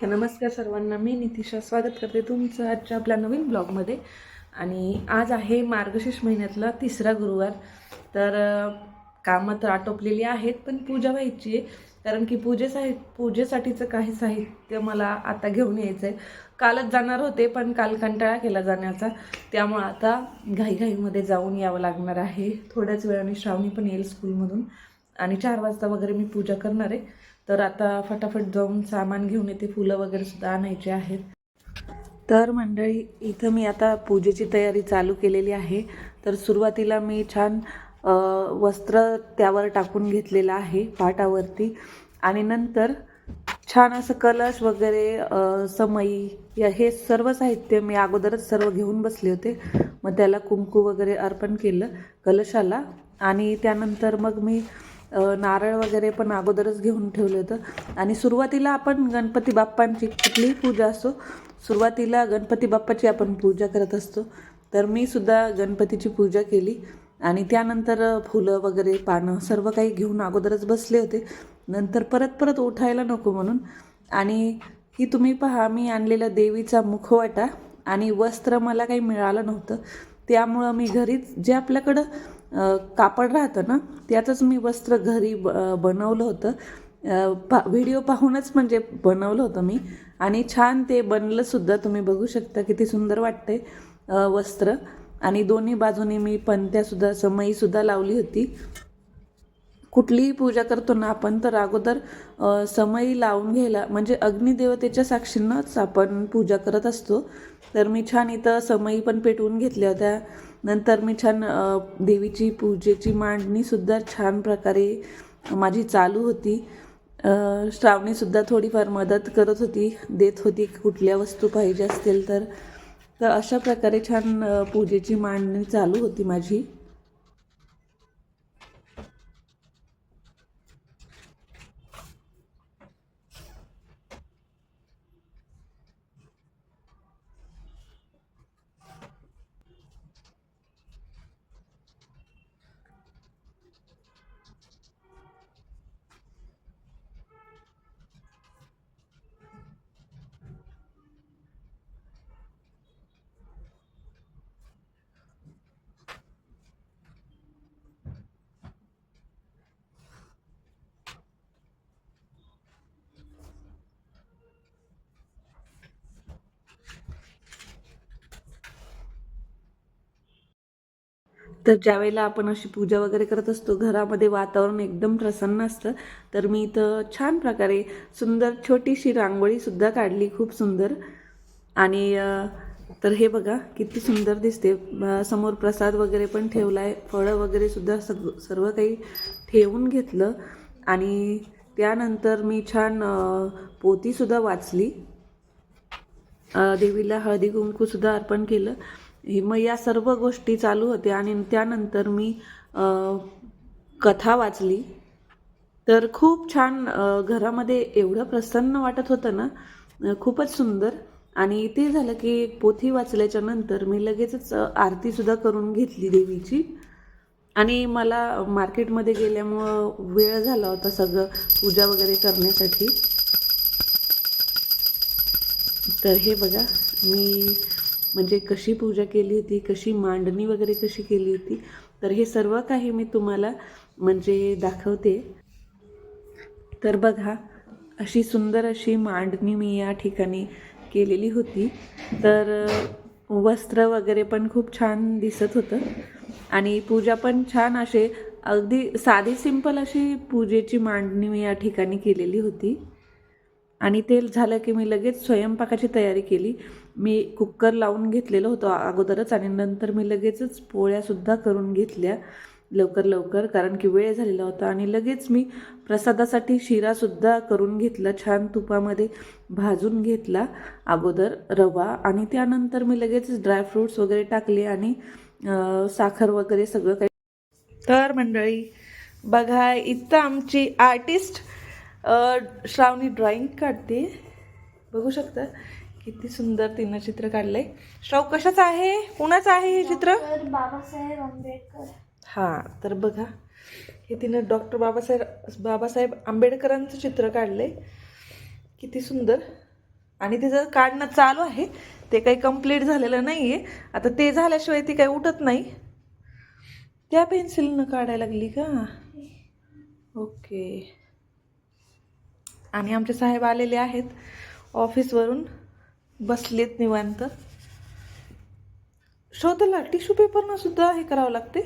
तर नमस्कार सर्वांना मी नितिशा. स्वागत करते तुमचं आजच्या आपल्या नवीन ब्लॉगमध्ये. आणि आज आहे मार्गशीर्ष महिन्यातला तिसरा गुरुवार. तर कामं तर आटोपलेली आहेत पण पूजा व्हायची आहे. कारण की पूजेसाठी पूजेसाठीचं काही साहित्य मला आता घेऊन यायचं आहे कालच जाणार होते पण काल कंटाळा केला जाण्याचा. त्यामुळं आता घाईघाईमध्ये जाऊन यावं लागणार आहे. थोड्याच वेळाने श्रावणी पण येईल स्कूलमधून. आणि चार वाजता वगैरे मी पूजा करणार आहे. तर आता फटाफट जाऊन सामान घेऊन येते. फुलं वगैरे सुद्धा आणायची आहेत. तर मंडळी इथं मी आता पूजेची तयारी चालू केलेली आहे. तर सुरुवातीला मी छान वस्त्र त्यावर टाकून घेतलेलं आहे पाटावरती. आणि नंतर छान असं कलश वगैरे समई या हे सर्व साहित्य मी अगोदरच सर्व घेऊन बसले होते. मग त्याला कुंकू वगैरे अर्पण केलं कलशाला. आणि त्यानंतर मग मी नारळ वगैरे पण अगोदरच घेऊन ठेवलं होतं. आणि सुरुवातीला आपण गणपती बाप्पांची कुठलीही पूजा असो सुरुवातीला गणपती बाप्पाची आपण पूजा करत असतो. तर मी सुद्धा गणपतीची पूजा केली. आणि त्यानंतर फुलं वगैरे पानं सर्व काही घेऊन अगोदरच बसले होते. नंतर परत परत उठायला नको म्हणून. आणि ही तुम्ही पहा मी आणलेला देवीचा मुखवाटा आणि वस्त्र मला काही मिळालं नव्हतं. त्यामुळं मी घरीच जे आपल्याकडं कापड राहतं ना त्याचंच मी वस्त्र घरी ब बनवलं होतं. पा व्हिडिओ पाहूनच म्हणजे बनवलं होतं मी. आणि छान ते बनलंसुद्धा तुम्ही बघू शकता किती सुंदर वाटते वस्त्र. आणि दोन्ही बाजूनी मी पणत्यासुद्धा समईसुद्धा लावली होती. कुठलीही पूजा करतो ना आपण तर अगोदर समई लावून घ्यायला म्हणजे अग्निदेवतेच्या साक्षींनाच आपण पूजा करत असतो. तर मी छान इथं समई पण पेटवून घेतल्या होत्या. नंतर मी छान देवीची पूजेची मांडणीसुद्धा छान प्रकारे माझी चालू होती. श्रावणीसुद्धा थोडीफार मदत करत होती देत होती कुठल्या वस्तू पाहिजे असतील तर. तर अशा प्रकारे छान पूजेची मांडणी चालू होती माझी. तर ज्यावेळेला आपण अशी पूजा वगैरे करत असतो घरामध्ये वातावरण एकदम प्रसन्न असतं. तर मी इथं छान प्रकारे सुंदर छोटीशी रांगोळीसुद्धा काढली खूप सुंदर. आणि तर हे बघा किती सुंदर दिसते. समोर प्रसाद वगैरे पण ठेवला आहे फळं वगैरे सुद्धा सग सर्व काही ठेवून घेतलं. आणि त्यानंतर मी छान पोतीसुद्धा वाचली. देवीला हळदी कुंकूसुद्धा अर्पण केलं. हे मग या सर्व गोष्टी चालू होत्या आणि त्यानंतर मी कथा वाचली. तर खूप छान घरामध्ये एवढं प्रसन्न वाटत होतं ना खूपच सुंदर. आणि ते झालं की पोथी वाचल्याच्या नंतर मी लगेचच आरतीसुद्धा करून घेतली देवीची. आणि मला मार्केटमध्ये गेल्यामुळं वेळ झाला होता सगळं पूजा वगैरे करण्यासाठी. तर हे बघा मी म्हणजे कशी पूजा केली होती कशी मांडणी वगैरे कशी केली होती तर हे सर्व काही मी तुम्हाला म्हणजे दाखवते. तर बघा अशी सुंदर अशी मांडणी मी या ठिकाणी केलेली होती. तर वस्त्र वगैरे पण खूप छान दिसत होतं. आणि पूजा पण छान असे अगदी साधी सिंपल अशी पूजेची मांडणी मी या ठिकाणी केलेली होती. आणि ते झालं की मी लगेच स्वयंपाकाची तयारी केली. मी कुकर लावून घेतलेलं होतं अगोदरच आणि नंतर मी लगेचच पोळ्यासुद्धा करून घेतल्या लवकर लवकर कारण की वेळ झालेला होता. आणि लगेच मी प्रसादासाठी शिरासुद्धा करून घेतला छान तुपामध्ये भाजून घेतला अगोदर रवा. आणि त्यानंतर मी लगेच ड्रायफ्रूट्स वगैरे टाकले आणि साखर वगैरे सगळं काही. तर मंडळी बघा इथं आमची आर्टिस्ट श्रावणी ड्रॉइंग काढते. बघू शकता किती सुंदर तिनं चित्र काढलंय. श्राव कशाचं आहे? कुणाचं आहे हे चित्र? बाबासाहेब आंबेडकर. हां तर बघा. हे तिनं डॉक्टर बाबासाहेब बाबासाहेब आंबेडकरांचं चित्र काढलंय. किती सुंदर. आणि तिचं काढणं चालू आहे ते काही कंप्लीट झालेलं नाही आहे आता ते झाल्याशिवाय ती काही उठत नाही. त्या पेन्सिलनं काढायला लागली का? ओके आणि आमचे साहेब आलेले आहेत ऑफिसवरून बसलेत निवांत. शोधला टिश्यू पेपरनं सुद्धा हे करावं लागते.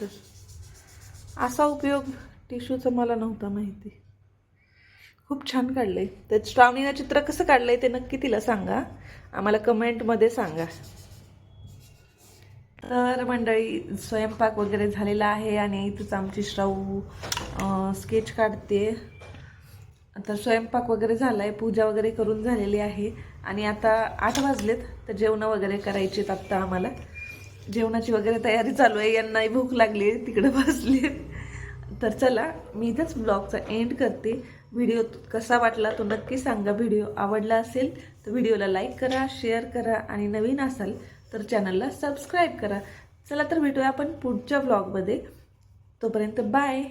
तर असा उपयोग टिश्यूचा मला नव्हता माहिती. खूप छान काढलंय. तर श्रावणीनं चित्र कसं काढलंय ते नक्की तिला सांगा. आम्हाला कमेंटमध्ये सांगा. तर मंडळी स्वयंपाक वगैरे झालेला आहे आणि इथंच आमची श्राऊ स्केच काढते. तर स्वयंपाक वगैरे झाला आहे पूजा वगैरे करून झालेली आहे. आणि आता आठ वाजलेत तर जेवणं वगैरे करायची आहेत आत्ता आम्हाला. जेवणाची वगैरे तयारी चालू आहे यांनाही भूक लागली आहे तिकडं बसले तर चला मी इथंच ब्लॉगचा एंड करते. व्हिडिओ कसा वाटला तो नक्की सांगा. व्हिडिओ आवडला असेल तर व्हिडिओला लाईक करा शेअर करा आणि नवीन असाल तर चॅनलला सबस्क्राईब करा. चला तर भेटूया आपण पुढच्या ब्लॉगमध्ये तोपर्यंत बाय.